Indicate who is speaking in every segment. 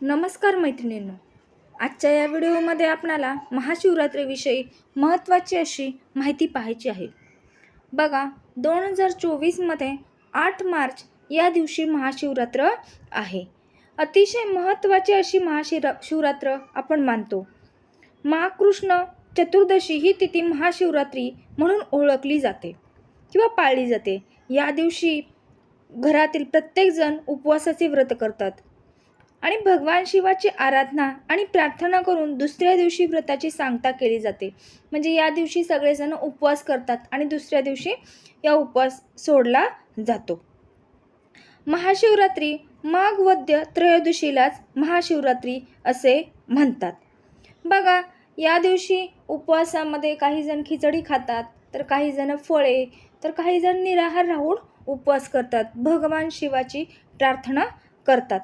Speaker 1: नमस्कार मैत्रिणींनो. आजच्या या व्हिडिओमध्ये आपणाला महाशिवरात्रीविषयी महत्त्वाची अशी माहिती पाहायची आहे. बघा दोन हजार चोवीसमध्ये आठ मार्च या दिवशी महाशिवरात्र आहे. अतिशय महत्त्वाची अशी महाशिरा शिवरात्र आपण मानतो. महाकृष्ण चतुर्दशी ही तिथी महाशिवरात्री म्हणून ओळखली जाते किंवा पाळली जाते. या दिवशी घरातील प्रत्येकजण उपवासाचे व्रत करतात. आणि भगवान शिवाची आराधना आणि प्रार्थना करून दुसऱ्या दिवशी व्रताची सांगता केली जाते. म्हणजे या दिवशी सगळेजण उपवास करतात आणि दुसऱ्या दिवशी या उपवास सोडला जातो. महाशिवरात्री माघ वद्य त्रयोदशीलाच महाशिवरात्री असे म्हणतात. बघा या दिवशी उपवासामध्ये काही जण खिचडी खातात तर काही जण फळे तर काही जण निराहार राहून उपवास करतात. भगवान शिवाची प्रार्थना करतात.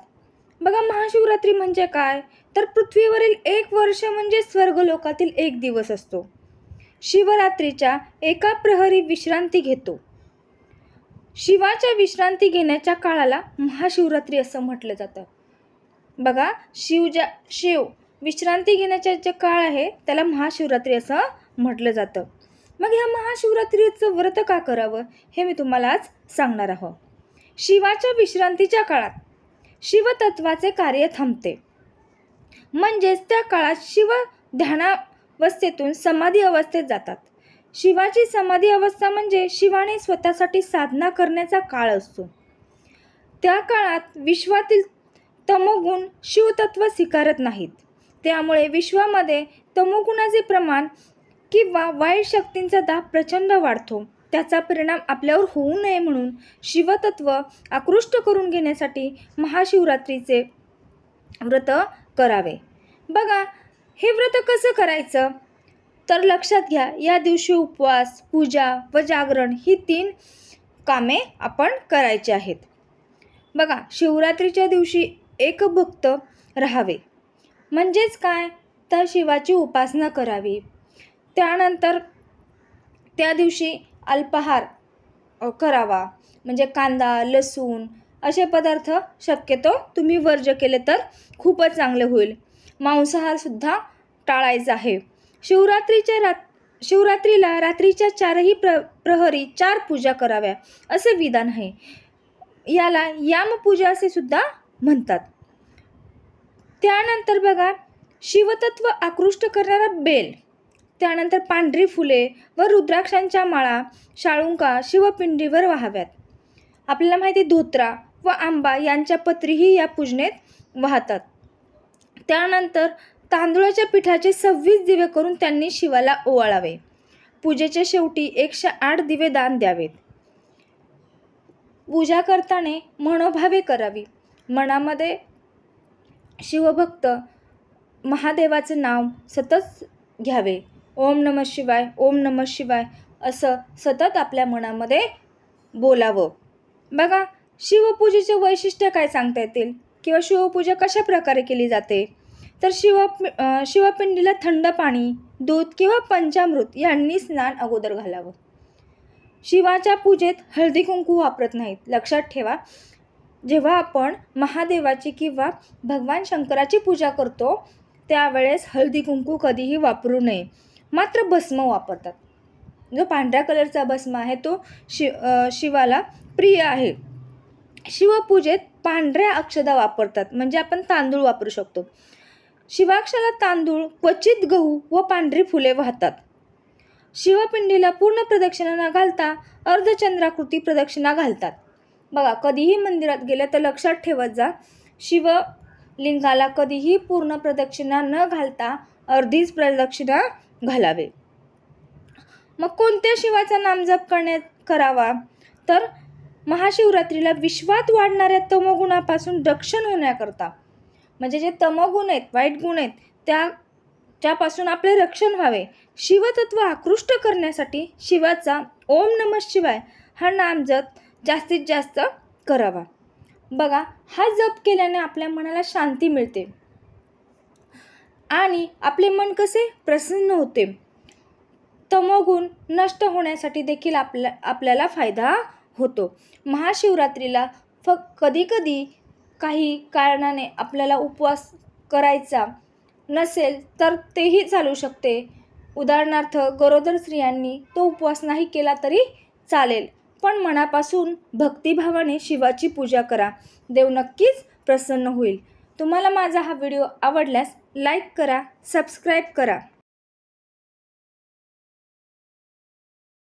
Speaker 1: बघा महाशिवरात्री म्हणजे काय? तर पृथ्वीवरील एक वर्ष म्हणजे स्वर्गलोकातील एक दिवस असतो. शिवरात्रीच्या एका प्रहरी विश्रांती घेतो. शिवाच्या विश्रांती घेण्याच्या काळाला महाशिवरात्री असं म्हटलं जातं. बघा शिव ज्या शिव विश्रांती घेण्याचा जे काळ आहे त्याला महाशिवरात्री असं म्हटलं जातं. मग ह्या महाशिवरात्रीचं व्रत का करावं हे मी तुम्हाला आज सांगणार आहोत शिवाच्या विश्रांतीच्या काळात शिवतत्वाचे कार्य थांबते. म्हणजेच त्या काळात शिव ध्यानावस्थेतून समाधी अवस्थेत जातात. शिवाची समाधी अवस्था म्हणजे शिवाने स्वतःसाठी साधना करण्याचा काळ असतो. त्या काळात विश्वातील तमोगुण शिवतत्व स्वीकारत नाहीत. त्यामुळे विश्वामध्ये तमोगुणाचे प्रमाण किंवा वाईट शक्तींचा दाब प्रचंड वाढतो. त्याचा परिणाम आपल्यावर होऊ नये म्हणून शिवतत्व आकृष्ट करून घेण्यासाठी महाशिवरात्रीचे व्रत करावे. बघा हे व्रत कसं करायचं? तर लक्षात घ्या या दिवशी उपवास पूजा व जागरण ही तीन कामे आपण करायची आहेत. बघा शिवरात्रीच्या दिवशी एक भक्त राहावे. म्हणजेच काय? तर शिवाची उपासना करावी. त्यानंतर त्या दिवशी अल्पाहार करावा. म्हणजे कांदा लसूण असे पदार्थ शक्यतो तुम्ही वर्ज केले तर खूपच चांगले होईल. मांसाहारसुद्धा टाळायचा आहे. शिवरात्रीच्या रात शिवरात्रीला रात्रीच्या चारही प्र प्रहरी चार पूजा कराव्या असे विधान आहे. याला यामपूजा असे सुद्धा म्हणतात. त्यानंतर बघा शिवतत्व आकृष्ट करणारा बेल. त्यानंतर पांढरी फुले व रुद्राक्षांच्या माळा शाळुंका शिवपिंडीवर वाहाव्यात. आपल्याला माहिती धोत्रा व आंबा यांच्या पत्रीही या पूजनेत वाहतात. त्यानंतर तांदूळाच्या पिठाचे सव्वीस दिवे करून त्यांनी शिवाला ओवाळावे. पूजेच्या शेवटी एकशे आठ दिवे दान द्यावेत. पूजा करताना मनोभावे करावी. मनामध्ये शिवभक्त महादेवाचे नाव सतत घ्यावे. ओम नम शिवाय ओम नम शिवाय असं सतत आपल्या मनामध्ये बोलावं. बघा शिवपूजेचे वैशिष्ट्य काय सांगता येतील? किंवा शिवपूजा कशा प्रकारे केली जाते? तर शिव शिवपिंडीला थंड पाणी दूध किंवा पंचामृत यांनी स्नान अगोदर घालावं. शिवाच्या पूजेत हळदी कुंकू वापरत नाहीत. लक्षात ठेवा जेव्हा आपण महादेवाची किंवा भगवान शंकराची पूजा करतो त्यावेळेस हळदी कुंकू कधीही वापरू नये. मात्र भस्म वापरतात. जो पांढऱ्या कलरचा भस्म आहे तो शि शिवाला प्रिय आहे. शिवपूजेत पांढऱ्या अक्षदा वापरतात म्हणजे आपण तांदूळ वापरू शकतो. शिवाक्षाला तांदूळ क्वचित गहू व पांढरी फुले वाहतात. शिवपिंडीला पूर्ण प्रदक्षिणा न घालता अर्धचंद्राकृती प्रदक्षिणा घालतात. बघा कधीही मंदिरात गेलं तर लक्षात ठेवत जा शिवलिंगाला कधीही पूर्ण प्रदक्षिणा न घालता अर्धीच प्रदक्षिणा घालावे. मग कोणत्या शिवाचा नामजप करण्यात करावा? तर महाशिवरात्रीला विश्वात वाढणाऱ्या तमोगुणापासून रक्षण होण्याकरता. म्हणजे जे तमोगुण आहेत वाईट गुण आहेत त्या त्यापासून आपले रक्षण व्हावे. शिवतत्व आकृष्ट करण्यासाठी शिवाचा ओम नम शिवाय हा नामजप जास्तीत जास्त करावा. बघा हा जप केल्याने आपल्या मनाला शांती मिळते. आणि आपले मन कसे प्रसन्न होते. तमोगुण नष्ट होण्यासाठी देखील आपल्या आपल्याला फायदा होतो. महाशिवरात्रीला फक्त कधीकधी काही कारणाने आपल्याला उपवास करायचा नसेल तर तेही चालू शकते. उदाहरणार्थ गरोदर स्त्रियांनी तो उपवास नाही केला तरी चालेल पण मनापासून भक्तिभावाने शिवाची पूजा करा. देव नक्कीच प्रसन्न होईल. तुम्हाला माझा हा व्हिडिओ आवडल्यास लाईक करा सबस्क्राईब करा.